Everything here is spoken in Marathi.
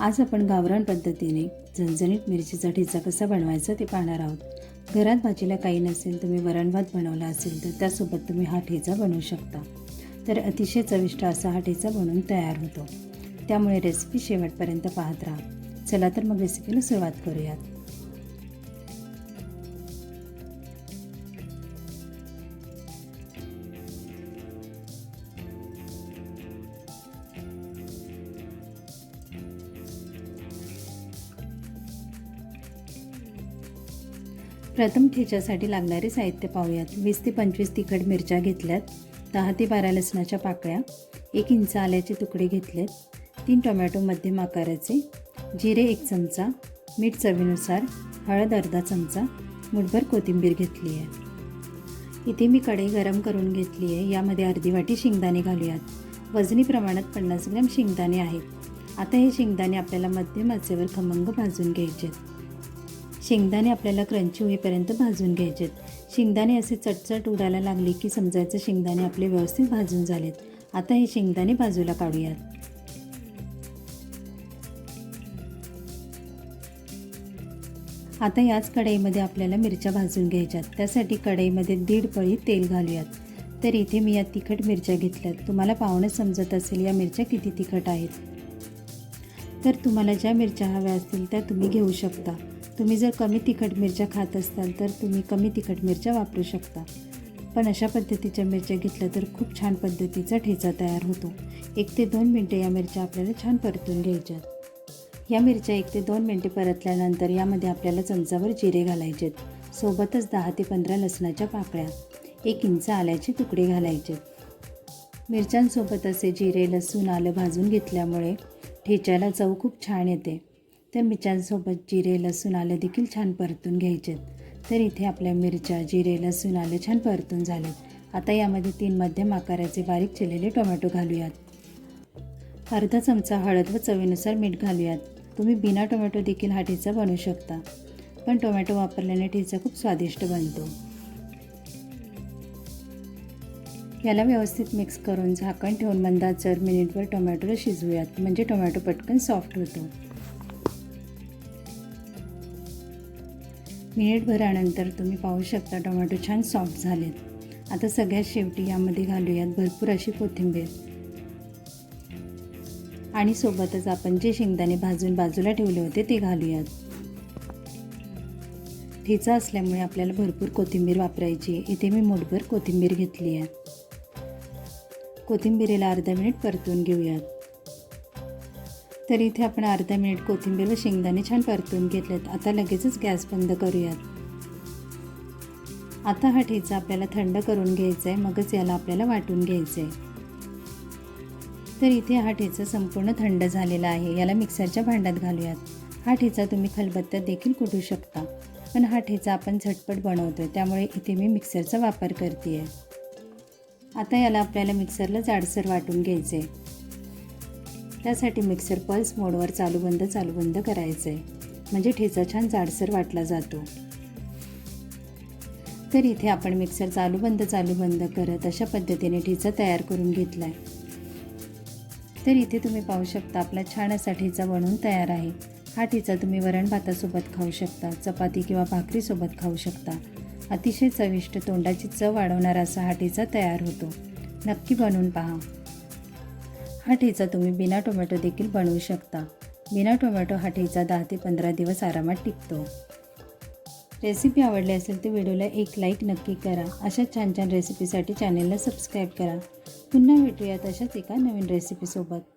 आज आपण गावरान पद्धतीने झणझणीत मिरचीचा ठेचा कसा बनवायचा ते पाहणार आहोत. घरात भाजीला काही नसेल तुम्ही वरण भात बनवला असेल तर त्यासोबत तुम्ही हा ठेचा बनवू शकता. तर अतिशय चविष्ट असा हा ठेचा बनवून तयार होतो. त्यामुळे रेसिपी शेवटपर्यंत पाहत राहा. चला तर मग रेसिपीला सुरुवात करूयात. प्रथम ठेच्यासाठी लागणारे साहित्य पाहूयात. वीस ते पंचवीस तिखट मिरच्या घेतल्यात. दहा ते बारा लसणाच्या पाकळ्या. एक इंच आल्याचे तुकडे घेतलेत. तीन टोमॅटो मध्यम आकाराचे. जिरे एक चमचा. मीठ चवीनुसार. हळद अर्धा चमचा. मुठभर कोथिंबीर घेतली आहे. इथे मी कढई गरम करून घेतली आहे. यामध्ये अर्धी वाटी शेंगदाणे घालूयात. वजनी प्रमाणात पन्नास ग्रॅम शेंगदाणे आहेत. आता हे शेंगदाणे आपल्याला मध्यम आचेवर खमंग भाजून घ्यायचे शेंगदाणे आपल्याला क्रंची होईपर्यंत भाजून घ्यायचेत. शेंगदाणे असे चटचट उडायला लागले की समजायचं शेंगदाणे आपले व्यवस्थित भाजून झालेत. आता हे शेंगदाणे बाजूला काढूयात. आता याच कढईमध्ये आपल्याला मिरच्या भाजून घ्यायच्यात. त्यासाठी कढईमध्ये दीड पळी तेल घालूयात. तर इथे मी या तिखट मिरच्या घेतल्यात. तुम्हाला पाहणं समजत असेल या मिरच्या किती तिखट आहेत. तर तुम्हाला ज्या मिरच्या हव्या असतील त्या तुम्ही घेऊ शकता. तुम्ही जर कमी तिखट मिरच्या खात असाल तर तुम्ही कमी तिखट मिरच्या वापरू शकता. पण अशा पद्धतीच्या मिरच्या घेतल्या तर खूप छान पद्धतीचा ठेचा तयार होतो. एक ते दोन मिनटे या मिरच्या आपल्याला छान परतून घ्यायच्यात या मिरच्या एक ते दोन मिनटे परतल्यानंतर यामध्ये आपल्याला चमचावर जिरे घालायचेत सोबतच दहा ते पंधरा लसणाच्या पाकळ्या एक इंच आल्याचे तुकडे घालायचे मिरच्यांसोबत असे जिरे लसूण आलं भाजून घेतल्यामुळे ठेच्याला चव खूप छान येते. त्या मिरच्यांसोबत जिरे लसूण आलं देखील छान परतून घ्यायचे तर इथे आपल्या मिरच्या जिरे लसूण आलं छान परतून झालेत. आता यामध्ये तीन मध्यम आकाराचे बारीक चिरलेले टोमॅटो घालूयात. अर्धा चमचा हळद व चवीनुसार मीठ घालूयात. तुम्ही बिना टोमॅटो देखील हा ठेचा बनवू शकता. पण टोमॅटो वापरल्याने ठेचा खूप स्वादिष्ट बनतो. याला व्यवस्थित मिक्स करून झाकण ठेवून मंदा जर मिनिटभर टोमॅटोला शिजवूयात. म्हणजे टोमॅटो पटकन सॉफ्ट होतो. मिनिटभरानंतर तुम्ही पाहू शकता टोमॅटो छान सॉफ्ट झालेत. आता सगळ्यात शेवटी यामध्ये घालूयात भरपूर अशी कोथिंबीर. आणि सोबतच आपण जे शेंगदाणे भाजून बाजूला ठेवले होते ते घालूयात. ठेचा असल्यामुळे आपल्याला भरपूर कोथिंबीर वापरायची आहे. इथे मी मोठभर कोथिंबीर घेतली आहे. कोथिंबीरीला अर्धा मिनिट परतून घेऊयात. तर इथे आपण अर्धा मिनिट कोथिंबीर व शेंगदाणे छान परतून घेतलेत. आता लगेचच गॅस बंद करूयात. आता हा ठेचा आपल्याला थंड करून घ्यायचा आहे मगच याला आपल्याला वाटून घ्यायचं आहे तर इथे हा ठेचा संपूर्ण थंड झालेला आहे. याला मिक्सरच्या भांड्यात घालूयात. हा ठेचा तुम्ही खलबत्त्यात देखील कुटू शकता. पण हा ठेचा आपण झटपट बनवतो आहे त्यामुळे इथे मी मिक्सरचा वापर करते आहे आता याला आपल्याला मिक्सरला जाडसर वाटून घ्यायचं आहे त्यासाठी मिक्सर पल्स मोडवर चालू बंद चालू बंद करायचं आहे म्हणजे ठेचा छान जाडसर वाटला जातो. तर इथे आपण मिक्सर चालू बंद चालू बंद करत अशा पद्धतीने ठेचा तयार करून घेतला आहे तर इथे तुम्ही पाहू शकता आपला छान असा ठेचा बनवून तयार आहे. हा ठेचा तुम्ही वरण भातासोबत खाऊ शकता चपाती किंवा भाकरीसोबत खाऊ शकता. अतिशय चविष्ट तोंडाची चव वाढवणारा असा हा ठेचा तयार होतो. नक्की बनवून पहा. हा ठेचा तुम्ही बिना टोमॅटो देखील बनवू शकता. बिना टोमॅटो हा ठेचा दहा ते पंधरा दिवस आरामात टिकतो. रेसिपी आवडली असेल तर व्हिडिओला एक लाईक नक्की करा. अशा छान छान रेसिपीसाठी चॅनेलला सबस्क्राईब करा. पुन्हा भेटूयात अशाच एका नवीन रेसिपीसोबत.